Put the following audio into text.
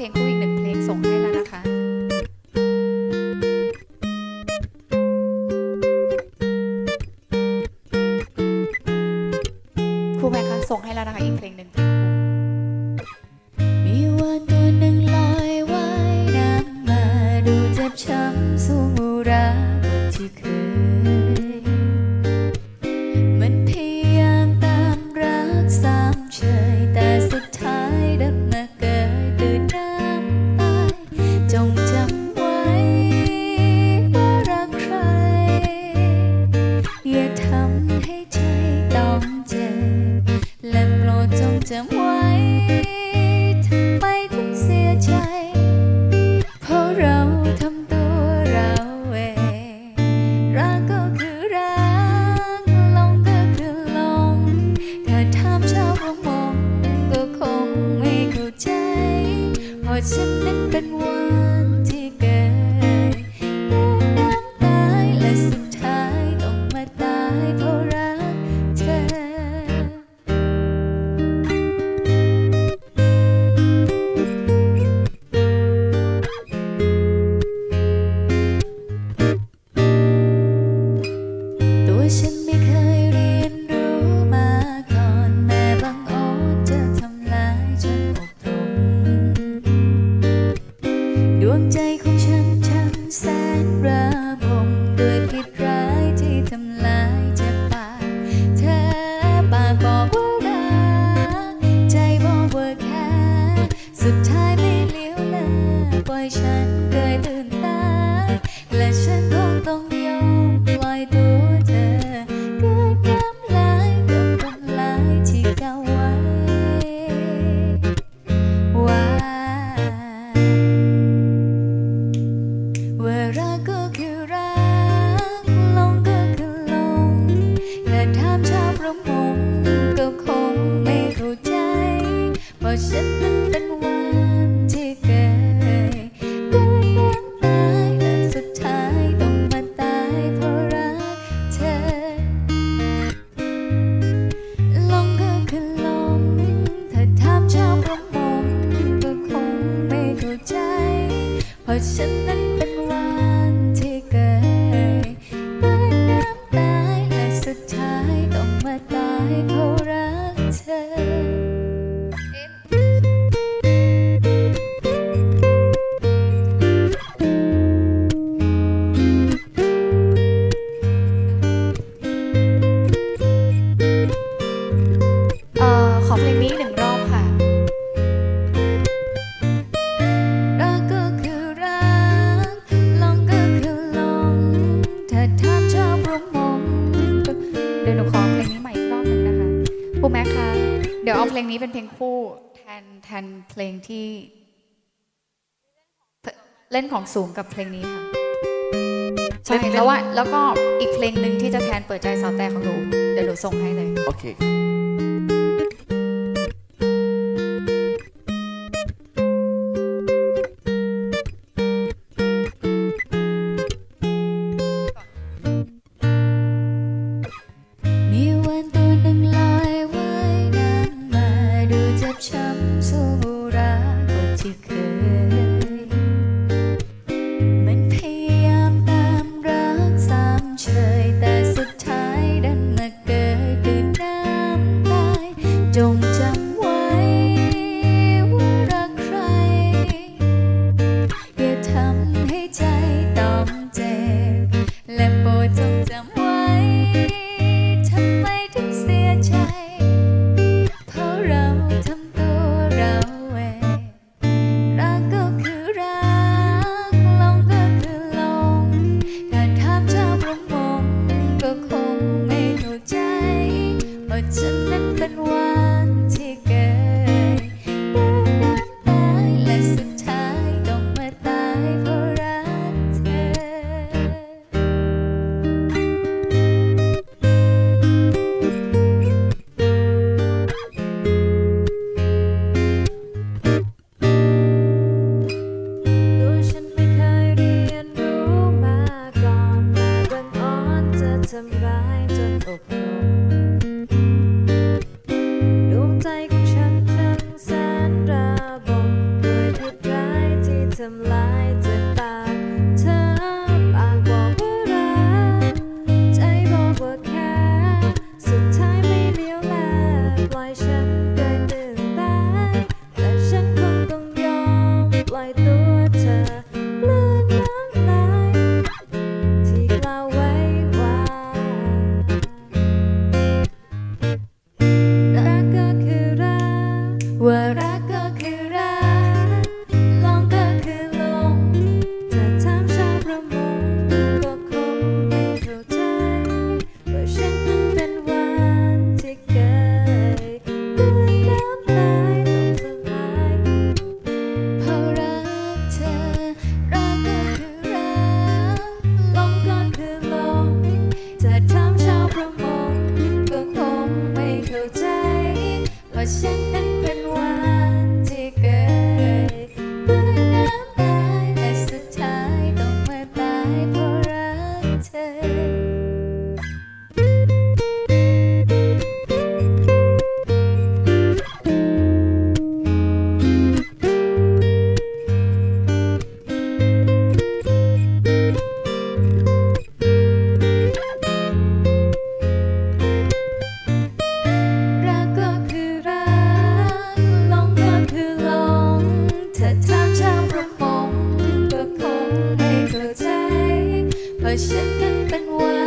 เพลงคู่อีกหนึ่งเพลงส่งให้แล้วนะคะครูแไหคะส่งให้แล้วนะคะอีกเพลงหนึ่ง ngồi xem đến tận hoa พลงนี้เป็นเพลงคู่แทนแทนเพลงที่ เล่นของสูงกับเพลงนี้ค่ะใช่แล้วว่าแล้วก็อีกเพลงหนึ่งที่จะแทนเปิดใจสาวแต่ของหนูเดี๋ยวหนูส่งให้เลย โอเค ว่ารักก็คือรักลงก็คือลงจะถามชาวประมงก็คงไม่เข้าใจว่าฉันนั้นเป็นวันที่เกยกลืนน้ำลายต้องสลายเพราะรักเธอรักก็คือรักลงก็คือลงจะถามชาวประมงก็คงไม่เข้าใจว่าฉันนั้น ฉัน本ป็